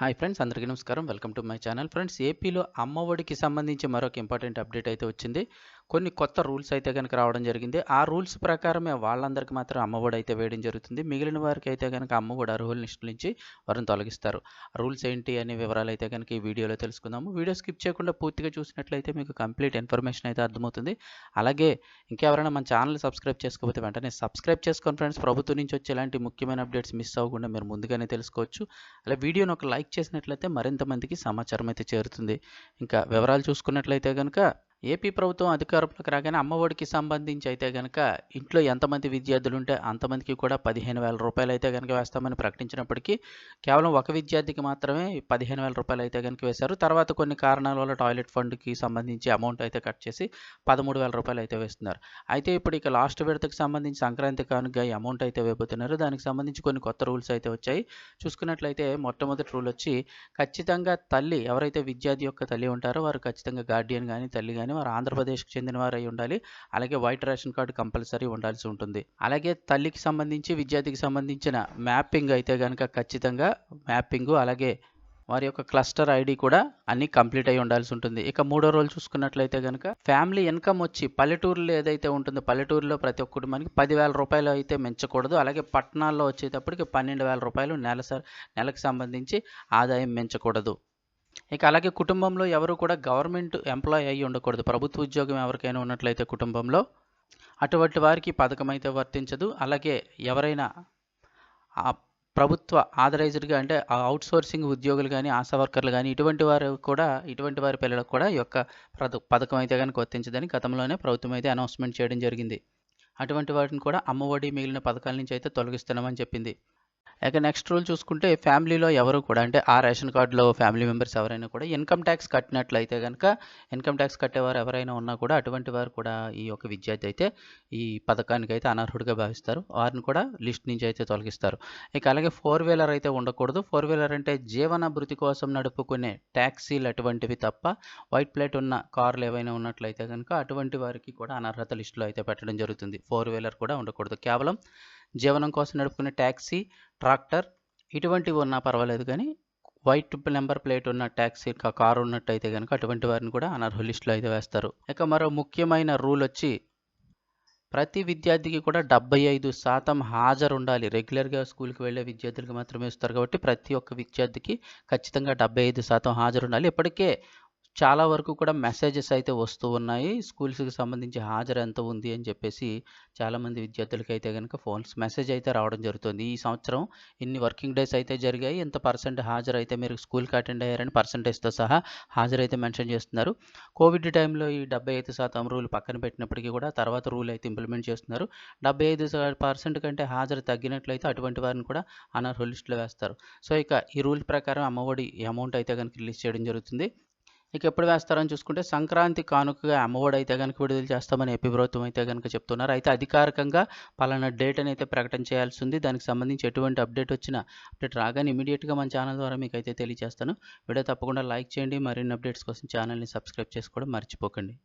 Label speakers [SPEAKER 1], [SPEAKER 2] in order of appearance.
[SPEAKER 1] Hi friends అందరికీ నమస్కారం. Welcome to my channel. Friends ఏపీలో అమ్మఒడికి సంబంధించి మరొక ఇంపార్టెంట్ అప్డేట్ అయితే వచ్చింది. కొన్ని కొత్త రూల్స్ అయితే కనుక రావడం జరిగింది. ఆ రూల్స్ ప్రకారమే వాళ్ళందరికీ మాత్రం అమ్మఒడి అయితే వేయడం జరుగుతుంది. మిగిలిన వారికి అయితే కనుక అమ్మఒడి అర్హుల లిస్ట్ నుంచి వారిని తొలగిస్తారు. రూల్స్ ఏంటి అనే వివరాలు అయితే కనుక ఈ వీడియోలో తెలుసుకుందాము. వీడియో స్కిప్ చేయకుండా పూర్తిగా చూసినట్లయితే మీకు కంప్లీట్ ఇన్ఫర్మేషన్ అయితే అర్థమవుతుంది. అలాగే ఇంకెవరైనా మన ఛానల్ సబ్స్క్రైబ్ చేసుకోకపోతే వెంటనే సబ్స్క్రైబ్ చేసుకోండి ఫ్రెండ్స్. ప్రభుత్వం నుంచి వచ్చే ఇలాంటి ముఖ్యమైన అప్డేట్స్ మిస్ అవ్వకుండా మీరు ముందుగానే తెలుసుకోవచ్చు. అలా వీడియోని ఒక లైక్ చేసినట్లయితే మరింత మందికి సమాచారం అయితే చేరుతుంది. ఇంకా వివరాలు చూసుకున్నట్లయితే కనుక ఏపీ ప్రభుత్వం అధికారంలోకి రాగానే అమ్మఒడికి సంబంధించి అయితే కనుక ఇంట్లో ఎంతమంది విద్యార్థులు ఉంటే అంతమందికి కూడా పదిహేను వేల రూపాయలు అయితే కనుక వేస్తామని ప్రకటించినప్పటికీ కేవలం ఒక విద్యార్థికి మాత్రమే పదిహేను వేల రూపాయలు అయితే కనుక వేశారు. తర్వాత కొన్ని కారణాల వల్ల టాయిలెట్ ఫండ్కి సంబంధించి అమౌంట్ అయితే కట్ చేసి పదమూడు వేల రూపాయలు అయితే వేస్తున్నారు. అయితే ఇప్పుడు ఇక లాస్ట్ విడతకు సంబంధించి సంక్రాంతి కానుక ఈ అమౌంట్ అయితే వేయబోతున్నారు. దానికి సంబంధించి కొన్ని కొత్త రూల్స్ అయితే వచ్చాయి. చూసుకున్నట్లయితే మొట్టమొదటి రూల్ వచ్చి ఖచ్చితంగా తల్లి ఎవరైతే విద్యార్థి యొక్క తల్లి ఉంటారో వారు ఖచ్చితంగా గార్డియన్ కానీ తల్లి కానీ వారు ఆంధ్రప్రదేశ్కి చెందిన వారు అయి ఉండాలి. అలాగే వైట్ రేషన్ కార్డు కంపల్సరీ ఉండాల్సి ఉంటుంది. అలాగే తల్లికి సంబంధించి విద్యార్థికి సంబంధించిన మ్యాపింగ్ అయితే కనుక ఖచ్చితంగా మ్యాపింగ్ అలాగే వారి యొక్క క్లస్టర్ ఐడి కూడా అన్ని కంప్లీట్ అయి ఉండాల్సి ఉంటుంది. ఇక మూడో రోజు చూసుకున్నట్లయితే కనుక ఫ్యామిలీ ఇన్కమ్ వచ్చి పల్లెటూరులో ఏదైతే ఉంటుందో పల్లెటూరులో ప్రతి ఒక్క కుటుంబానికి పదివేల రూపాయలు అయితే మించకూడదు. అలాగే పట్టణాల్లో వచ్చేటప్పటికి పన్నెండు వేల రూపాయలు నెల నెలకు సంబంధించి ఆదాయం మించకూడదు. ఇక అలాగే కుటుంబంలో ఎవరు కూడా గవర్నమెంట్ ఎంప్లాయ్ అయ్యి ఉండకూడదు. ప్రభుత్వ ఉద్యోగం ఎవరికైనా ఉన్నట్లయితే కుటుంబంలో అటువంటి వారికి పథకం అయితే వర్తించదు. అలాగే ఎవరైనా ఆ ప్రభుత్వ ఆథరైజ్డ్గా అంటే అవుట్ సోర్సింగ్ ఉద్యోగులు కానీ ఆశా వర్కర్లు కానీ ఇటువంటి వారు కూడా ఇటువంటి వారి పిల్లలకు కూడా ఈ యొక్క పథకం అయితే కనుక వర్తించదని గతంలోనే ప్రభుత్వం అయితే అనౌన్స్మెంట్ చేయడం జరిగింది. అటువంటి వాటిని కూడా అమ్మఒడి మిగిలిన పథకాల నుంచి అయితే తొలగిస్తున్నామని చెప్పింది. ఇక నెక్స్ట్ రూల్ చూసుకుంటే ఫ్యామిలీలో ఎవరు కూడా అంటే ఆ రేషన్ కార్డులో ఫ్యామిలీ మెంబర్స్ ఎవరైనా కూడా ఇన్కమ్ ట్యాక్స్ కట్టినట్లయితే కనుక ఇన్కమ్ ట్యాక్స్ కట్టేవారు ఎవరైనా ఉన్నా కూడా అటువంటి వారు కూడా ఈ యొక్క విద్యార్థి అయితే ఈ పథకానికి అయితే అనర్హుడిగా భావిస్తారు. వారిని కూడా లిస్ట్ నుంచి అయితే తొలగిస్తారు. ఇక అలాగే ఫోర్ వీలర్ అయితే ఉండకూడదు. ఫోర్ వీలర్ అంటే జీవన భృతి కోసం నడుపుకునే ట్యాక్సీలు అటువంటివి తప్ప వైట్ ప్లేట్ ఉన్న కార్లు ఏవైనా ఉన్నట్లయితే కనుక అటువంటి వారికి కూడా అనర్హత లిస్టులో అయితే పెట్టడం జరుగుతుంది. ఫోర్ వీలర్ కూడా ఉండకూడదు. కేవలం జీవనం కోసం నడుపుకునే ట్యాక్సీ ట్రాక్టర్ ఇటువంటివి ఉన్నా పర్వాలేదు కానీ వైట్ నెంబర్ ప్లేట్ ఉన్న ట్యాక్సీ కారు ఉన్నట్టయితే కనుక అటువంటి వారిని కూడా అనర్హ లిస్టులో అయితే వేస్తారు. ఇక మరో ముఖ్యమైన రూల్ వచ్చి ప్రతి విద్యార్థికి కూడా డెబ్బై ఐదు శాతం హాజరు ఉండాలి రెగ్యులర్గా స్కూల్కి వెళ్ళే విద్యార్థులకు మాత్రమే ఇస్తారు కాబట్టి ప్రతి ఒక్క విద్యార్థికి ఖచ్చితంగా డెబ్బై ఐదు శాతం హాజరు ఉండాలి ఇప్పటికే చాలా వరకు కూడా మెసేజెస్ అయితే వస్తూ ఉన్నాయి. స్కూల్స్కి సంబంధించి హాజరు ఎంత ఉంది అని చెప్పేసి చాలామంది విద్యార్థులకి అయితే కనుక ఫోన్స్ మెసేజ్ అయితే రావడం జరుగుతుంది. ఈ సంవత్సరం ఇన్ని వర్కింగ్ డేస్ అయితే జరిగాయి. ఎంత పర్సెంట్ హాజరు అయితే మీరు స్కూల్కి అటెండ్ అయ్యారని పర్సంటేజ్తో సహా హాజరైతే మెన్షన్ చేస్తున్నారు. కోవిడ్ టైంలో ఈ డెబ్బై ఐదు శాతం రూల్ పక్కన పెట్టినప్పటికీ కూడా తర్వాత రూల్ అయితే ఇంప్లిమెంట్ చేస్తున్నారు. డెబ్బై ఐదు పర్సెంట్ కంటే హాజరు తగ్గినట్లయితే అటువంటి వారిని కూడా అనర్హుల లిస్టులో వేస్తారు. సో ఇక ఈ రూల్ ప్రకారం అమ్మఒడి అమౌంట్ అయితే కనుక రిలీజ్ చేయడం జరుగుతుంది. ఇక ఎప్పుడు వేస్తారని చూసుకుంటే సంక్రాంతి కానుకగా అమ్మఒడి అయితే కనుక విడుదల చేస్తామని ఏపీ ప్రభుత్వం అయితే కనుక చెప్తున్నారు. అయితే అధికారికంగా పలానా డేట్ అని అయితే ప్రకటన చేయాల్సి ఉంది. దానికి సంబంధించి ఎటువంటి అప్డేట్ వచ్చినా అప్డేట్ రాగానే ఇమీడియట్గా మన ఛానల్ ద్వారా మీకు అయితే తెలియజేస్తాను. వీడియో తప్పకుండా లైక్ చేయండి. మరిన్ని అప్డేట్స్ కోసం ఛానల్ని సబ్స్క్రైబ్ చేసుకోవడం మర్చిపోకండి.